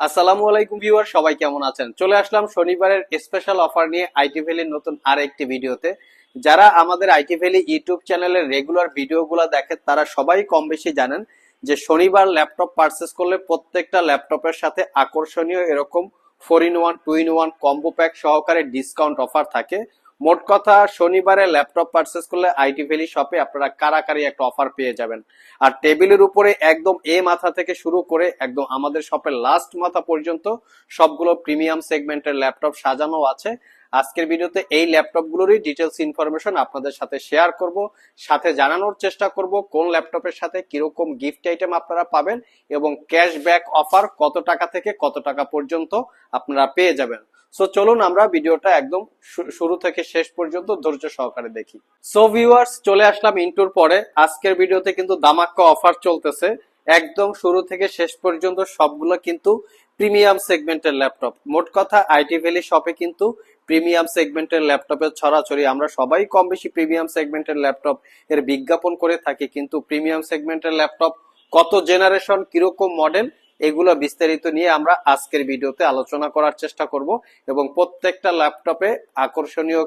আসসালামু আলাইকুম ভিউয়ার, সবাই কেমন আছেন? চলে আসলাম শনিবারের স্পেশাল অফার নিয়ে আইটি ভ্যালির নতুন আর একটি ভিডিওতে। যারা আমাদের আইটি ভ্যালি ইউটিউব চ্যানেলের রেগুলার ভিডিওগুলো দেখেন, তারা সবাই কম বেশি জানেন যে শনিবার ল্যাপটপ পারচেস করলে প্রত্যেকটা ল্যাপটপের সাথে আকর্ষণীয় এরকম four in one two in one combo pack সহকারে ডিসকাউন্ট অফার থাকে। মোট কথা, শনিবারে ল্যাপটপ পারচেস করলে আইটি ভ্যালি শপে আপনারা কারাকারি একটা অফার পেয়ে যাবেন। আর টেবিলের উপরে একদম এ মাথা থেকে শুরু করে একদম আমাদের শপের লাস্ট মাথা পর্যন্ত সবগুলো প্রিমিয়াম সেগমেন্টের ল্যাপটপ সাজানো আছে। আজকের ভিডিওতে এই ল্যাপটপগুলোরই ডিটেলস ইনফরমেশন আপনাদের সাথে শেয়ার করব, সাথে জানানোর চেষ্টা করব কোন ল্যাপটপের সাথে কীরকম গিফট আইটেম আপনারা পাবেন এবং ক্যাশব্যাক অফার কত টাকা থেকে কত টাকা পর্যন্ত আপনারা পেয়ে যাবেন। সো চলুন আমরা ভিডিওটা একদম শুরু থেকে শেষ পর্যন্ত ধৈর্য সহকারে দেখি। সো ভিউয়ার্স চলে আসলাম ইন্টুর পরে। আজকের ভিডিওতে কিন্তু দামাক্কা অফার চলতেছে। একদম শুরু থেকে শেষ পর্যন্ত সবগুলো কিন্তু প্রিমিয়াম সেগমেন্টের ল্যাপটপ। মোট কথা, আইটি ভ্যালি শপে কিন্তু প্রিমিয়াম সেগমেন্টের ল্যাপটপের ছড়াছড়ি। আমরা সবাই কম বেশি প্রিমিয়াম সেগমেন্টের ল্যাপটপ এর বিজ্ঞাপন করে থাকি, কিন্তু প্রিমিয়াম সেগমেন্টের ল্যাপটপ কত জেনারেশন কীরকম মডেল এগুলো বিস্তারিত নিয়ে আমরা আজকের ভিডিওতে আলোচনা করার চেষ্টা করব এবং প্রত্যেকটা ল্যাপটপে আকর্ষণীয়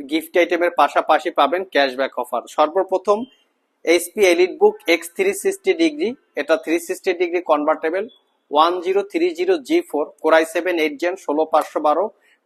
গিফট আইটেমের পাশাপাশি পাবেন ক্যাশব্যাক অফার সর্বপ্রথম HP elite book X three sixty degree এটা three sixty degree convertible one zero three zero G four core i seven eight gen ষোলো পাঁচশো বারো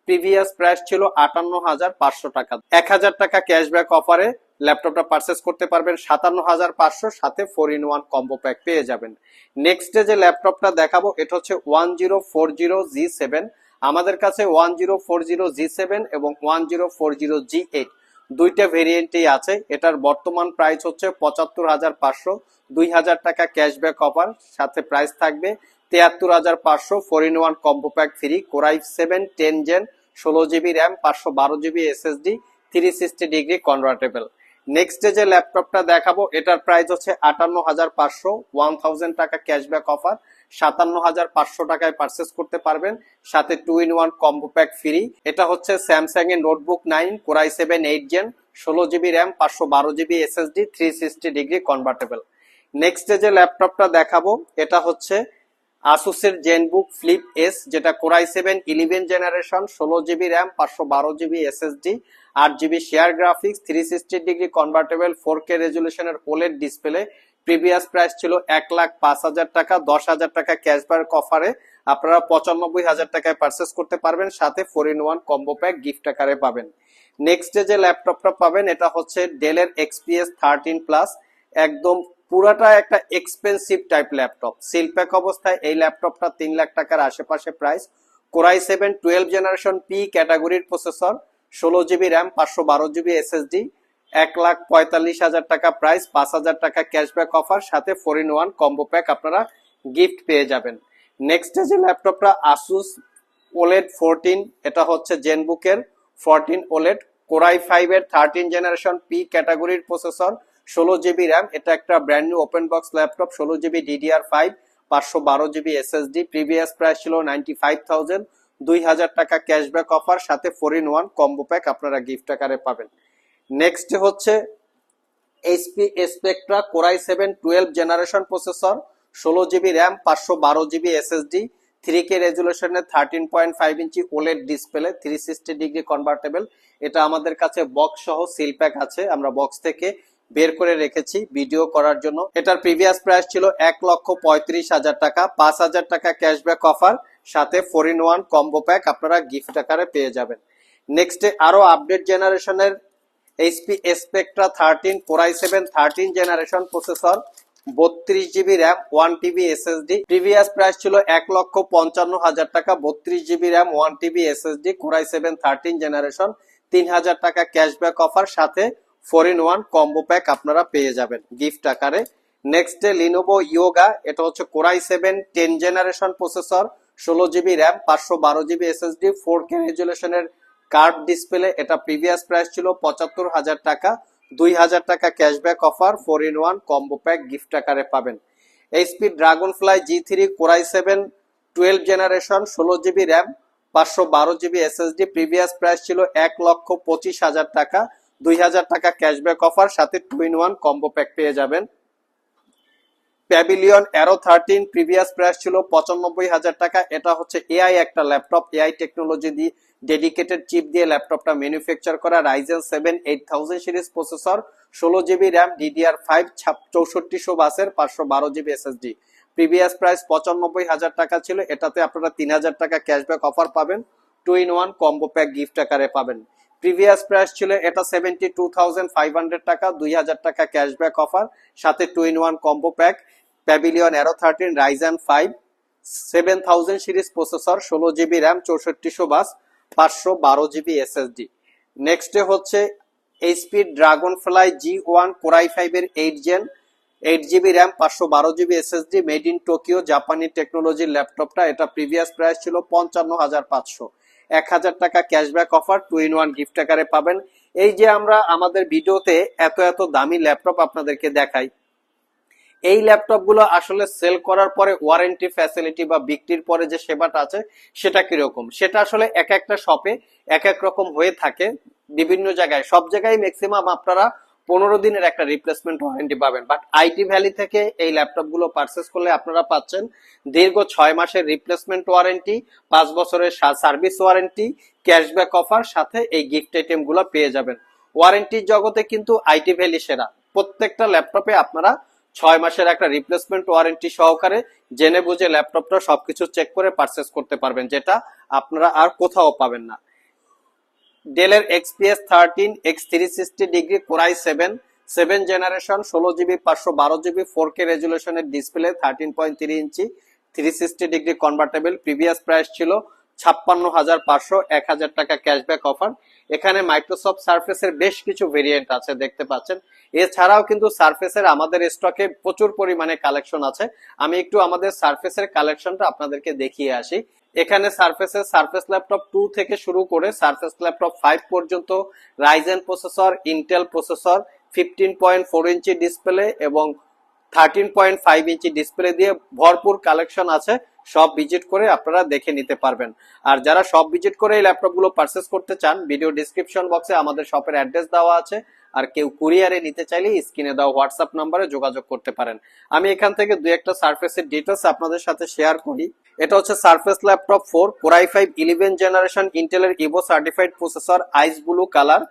প্রিভিয়াস প্রাইস ছিল আটান্ন হাজার পাঁচশো টাকা। এক হাজার টাকা ক্যাশব্যাক অফারে ল্যাপটপটা পারচেস করতে পারবেন সাতান্ন হাজার পাঁচশো সাথে four in one combo pack পেয়ে যাবেন। নেক্সট ডে যে ল্যাপটপটা দেখাবো, এটা হচ্ছে one zero four zero G seven আমাদের কাছে one zero four zero G seven এবং one zero four zero G eight দুইটা ভেরিয়েন্টই আছে। এটার বর্তমান প্রাইস হচ্ছে পঁচাত্তর হাজার পাঁচশো, দুই হাজার টাকা ক্যাশব্যাক অফার সাথে প্রাইস থাকবে তিয়াত্তর হাজার পাঁচশো four in one combo pack free core i seven ten gen ষোলো জিবি র্যাম পাঁচশো বারো GB SSD three sixty degree convertible next day যে ল্যাপটপটা দেখাবো, এটার প্রাইস হচ্ছে আটান্ন হাজার পাঁচশো ওয়ান থাউজেন্ড টাকা ক্যাশব্যাক অফার সাতান্ন হাজার পাঁচশো টাকায় পারচেস করতে পারবেন। সাথে two in one combo pack free এটা হচ্ছে স্যামসাং এর notebook nine core i seven eight gen ষোলো জিবি র্যাম পাঁচশো বারো GB SSD three sixty degree convertible next day যে ল্যাপটপটা দেখাবো, এটা হচ্ছে আসুসের জেনবুক ফ্লিপ এস যেটা core i seven eleven generation ষোলো জিবি র্যাম পাঁচশো বারো জিবি এসএসডি আট GB share graphics three sixty degree convertible four K রেজুলেশনের OLED display previous price ছিল এক লাখ পাঁচ হাজার টাকা, দশ হাজার টাকা ক্যাশব্যাক অফারে আপনারা পঁচানব্বই হাজার টাকায় পারচেস করতে পারবেন, সাথে four in one combo pack gift আকারে পাবেন। নেক্সট যে ল্যাপটপটা পাবেন, এটা হচ্ছে ডেলের এক্সপিএস থার্টিন প্লাস একদম পুরাটা একটা এক্সপেন্সিভ টাইপ ল্যাপটপ সিলপ্যাক অবস্থায় এই ল্যাপটপটা তিন লাখ টাকার আশেপাশে price core i seven twelve generation P ক্যাটাগরির প্রসেসর ষোলো জিবি র্যাম, পাঁচশো বারো জিবি এসএসডি এক লাখ পঁয়তাল্লিশ হাজার টাকা প্রাইস পাঁচ হাজার টাকা ক্যাশব্যাক অফার সাথে four in one combo pack আপনারা গিফট পেয়ে যাবেন। নেক্সট যে ল্যাপটপটা আসুস ওলেড ফোরটিন এটা হচ্ছে জেনবুকের fourteen OLED core i five এর থার্টিন জেনারেশন পি ক্যাটাগরির প্রসেসর ষোলো জিবি র্যাম, এটা একটা brand new open box laptop ষোলো জিবি ডিডিআর ফাইভ পাঁচশো বারো জিবি এসএসডি প্রিভিয়াস প্রাইস ছিল নাইনটি ফাইভ থাউজেন্ড দুই হাজার টাকা ক্যাশব্যাক অফার সাথে four in one combo pack আপনারা গিফট আকারে পাবেন। নেক্সট হচ্ছে HP Spectre core i seven twelve generation processor ষোলো জিবি র্যাম পাঁচশো বারো GB SSD three K রেজুলেশনের thirteen point five inch OLED display three sixty degree convertible এটা আমাদের কাছে বক্স সহ সিল প্যাক আছে। আমরা বক্স থেকে বের করে রেখেছি, ভিডিও করার জন্য। এটার প্রিভিয়াস প্রাইস ছিল এক লক্ষ পঁয়ত্রিশ হাজার টাকা। পাঁচ হাজার টাকা ক্যাশব্যাক অফার সাথে four in one combo pack আপনারা গিফট আকারে পেয়ে যাবেন। নেক্সটে আরও আপডেট জেনারেশনের HP Spectre thirteen core i seven thirteen generation processor বত্রিশ GB RAM one TB SSD previous price ছিল এক লক্ষ পঞ্চান্ন হাজার টাকা, বত্রিশ GB RAM one TB SSD core i seven thirteen generation তিন হাজার টাকা ক্যাশব্যাক অফার সাথে four in one combo pack আপনারা পেয়ে যাবেন গিফট আকারে। নেক্সট ডে লিনোভো ইয়োগা এটা হচ্ছে core i seven ten generation processor ষোলো জিবি র্যাম পাঁচশো বারো জিবি এসএসডি ফোর কে রেজুলেশনের কার্ড ডিসপ্লে এটা প্রিভিয়াস প্রাইস ছিল পঁচাত্তর হাজার টাকা। দুই হাজার টাকা cashback offer four in one combo pack gift আকারে পাবেন। HP Dragonfly G three core i seven twelve generation ষোলো জিবি র্যাম পাঁচশো বারো জিবি এসএসডি প্রিভিয়াস প্রাইস ছিল এক লক্ষ পঁচিশ হাজার টাকা। দুই হাজার টাকা ক্যাশব্যাক অফার সাথে two in one combo pack পেয়ে যাবেন। Pavilion Aero thirteen previous price ছিল পঁচানব্বই হাজার টাকা। এটা হচ্ছে এআই একটা ল্যাপটপ এআই টেকনোলজি দিয়ে ডেডিকেটেড চিপ দিয়ে ল্যাপটপটা ম্যানুফ্যাকচার করা। Ryzen seven eight thousand series processor ষোলো জিবি র্যাম ডিডিআর ফাইভ চৌষট্টিশো বাসের, পাঁচশো বারো জিবি এসএসডি প্রিভিয়াস প্রাইস পঁচানব্বই হাজার টাকা ছিল। এটাতে আপনারা তিন হাজার টাকা ক্যাশব্যাক অফার পাবেন। Two in one combo pack gift আকারে পাবেন। প্রিভিয়াস প্রাইস ছিল এটা seventy two thousand five hundred টাকা, দুই হাজার টাকা ক্যাশব্যাক অফার সাথে two in one combo pack Pavilion Aero thirteen Ryzen five seven thousand series processor ষোলো জিবি র্যাম চৌষট্টিশো বাস, পাঁচশো বারো জিবি এসএসডি নেক্সটে হচ্ছে HP Dragonfly G one core i ফাইভের eight gen eight GB RAM পাঁচশো বারো GB SSD made in Tokyo জাপানি টেকনোলজির ল্যাপটপটা এটা প্রিভিয়াস প্রাইস ছিল পঞ্চান্ন হাজার পাঁচশো। এক হাজার টাকা cashback offer two in one gift আকারে পাবেন। এই যে আমরা আমাদের ভিডিওতে এত এত দামি ল্যাপটপ আপনাদেরকে দেখাই, এই ল্যাপটপগুলো আসলে সেল করার পরে ওয়ারেন্টি ফ্যাসিলিটি বা বিক্রির পরে যে সেবাটা আছে, সেটা কীরকম? সেটা আসলে এক একটা শপে এক এক রকম হয়ে থাকে, বিভিন্ন জায়গায়। সব জায়গায় ম্যাক্সিমাম আপনারা পনেরো দিনের একটা রিপ্লেসমেন্ট ওয়ারেন্টি পাবেন। বাট আইটি ভ্যালি থেকে এই ল্যাপটপগুলো পারচেস করলে আপনারা পাচ্ছেন দীর্ঘ ছয় মাসের রিপ্লেসমেন্ট ওয়ারেন্টি পাঁচ বছরের সার্ভিস ওয়ারেন্টি ক্যাশব্যাক অফার সাথে এই গিফট আইটেমগুলো পেয়ে যাবেন। ওয়ারেন্টির জগতে কিন্তু আইটি ভ্যালি সেরা। প্রত্যেকটা ল্যাপটপে আপনারা ছয় মাসের একটা রিপ্লেসমেন্ট ওয়ারেন্টি সহকারে জেনে বুঝে ল্যাপটপটা সবকিছু চেক করে পারচেস করতে পারবেন, যেটা আপনারা আর কোথাও পাবেন না। ডেলের XPS thirteen X three sixty degree, core i seven seven generation ষোলো জিবি, পাঁচশো বারো GB four K রেজুলেশনের display thirteen point three inch three sixty degree convertible previous price ছিল ছাপ্পান্ন হাজার পাঁচশো, এক হাজার টাকা ক্যাশব্যাক অফার এখানে মাইক্রোসফট সার্ফেসের বেশ কিছু ভেরিয়েন্ট আছে, দেখতে পাচ্ছেন। এছাড়াও কিন্তু সার্ফেসের আমাদের স্টকে প্রচুর পরিমাণে কালেকশন আছে। আমি একটু আমাদের সার্ফেসের কালেকশনটা আপনাদেরকে দেখিয়ে আসি। এখানে সার্ফেসের সার্ফেস ল্যাপটপ টু থেকে শুরু করে সার্ফেস ল্যাপটপ ফাইভ পর্যন্ত Ryzen processor Intel processor fifteen point four inch display এবং thirteen point five inch display দিয়ে ভরপুর কালেকশন আছে। সব ভিজিট করে আপনারা দেখে নিতে পারবেন। আর যারা সব ভিজিট করে এই ল্যাপটপগুলো পারচেস করতে চান ভিডিও ডিসক্রিপশন বক্সে আমাদের শপের অ্যাড্রেস দেওয়া আছে। আর কেউ কুরিয়ারে নিতে চাইলে স্ক্রিনে দেওয়া হোয়াটসঅ্যাপ নাম্বারে যোগাযোগ করতে পারেন। আমি এখান থেকে দুই একটা সার্ফেসের ডিটেলস আপনাদের সাথে শেয়ার করি। এটা হচ্ছে Surface laptop four core i five eleven generation ইন্টেলের Evo certified processor ice blue colour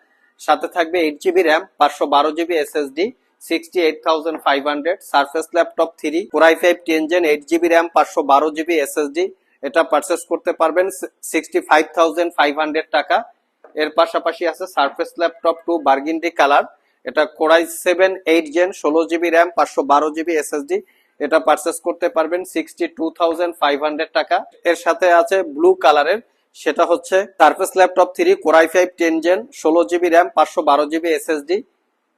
সাথে থাকবে এইট জিবি র্যাম পাঁচশো বারো GB SSD sixty eight thousand five hundred Surface laptop three core i five ten gen eight GB RAM পাঁচশো বারো GB SSD এটা purchase করতে পারবেন sixty five thousand five hundred টাকা। এর পাশাপাশি আছে Surface laptop two burgundy colour এটা core i seven eight gen ষোলো জিবি র্যাম পাঁচশো বারো জিবি এসএসডি এটা পারচেস করতে পারবেন sixty two thousand five hundred টাকা। এর সাথে আছে ব্লু কালারের সেটা হচ্ছে Surface laptop three core i five ten gen ষোলো জিবি র্যাম পাঁচশো বারো GB SSD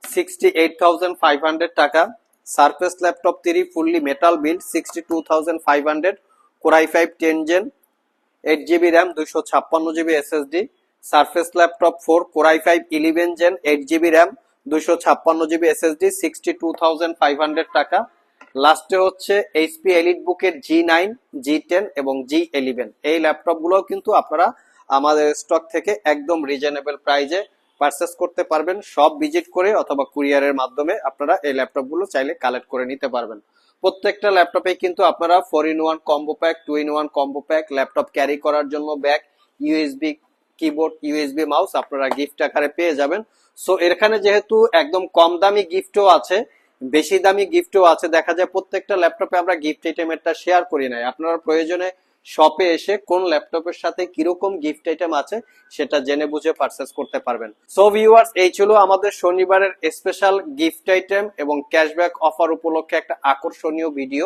sixty eight thousand five hundred টাকা। Surface laptop three fully metal build sixty two thousand five hundred core i five ten gen eight GB RAM দুইশো ছাপ্পান্ন GB SSD Surface laptop four, core i five, eleven gen, eight GB RAM দুশো ছাপ্পান্ন GB SSD sixty two thousand five hundred টাকা। লাস্টে হচ্ছে HP elite বুকের G nine জি ten এবং জি eleven এই ল্যাপটপগুলো কিন্তু আপনারা আমাদের স্টক থেকে একদম রিজনেবল প্রাইজে পারচেস করতে পারবেন। সব ভিজিট করে অথবা কুরিয়ারের মাধ্যমে আপনারা এই ল্যাপটপগুলো চাইলে কালেক্ট করে নিতে পারবেন। প্রত্যেকটা ল্যাপটপে কিন্তু আপনারা four in one combo pack two in one combo pack laptop carry করার জন্য bag USB keyboard USB mouse আপনারা গিফট আকারে পেয়ে যাবেন। সো এখানে যেহেতু একদম কম দামি গিফটও আছে, বেশি দামি গিফটও আছে, দেখা যায় প্রত্যেকটা ল্যাপটপে আমরা গিফট আইটেমেরটা শেয়ার করি নাই। আপনারা প্রয়োজনে শপে এসে কোন ল্যাপটপের সাথে কীরকম গিফট আইটেম আছে, সেটা জেনে বুঝে পারচেস করতে পারবেন। সো ভিউয়ার্স এই ছিল আমাদের শনিবারের স্পেশাল গিফট আইটেম এবং ক্যাশব্যাক অফার উপলক্ষে একটা আকর্ষণীয় ভিডিও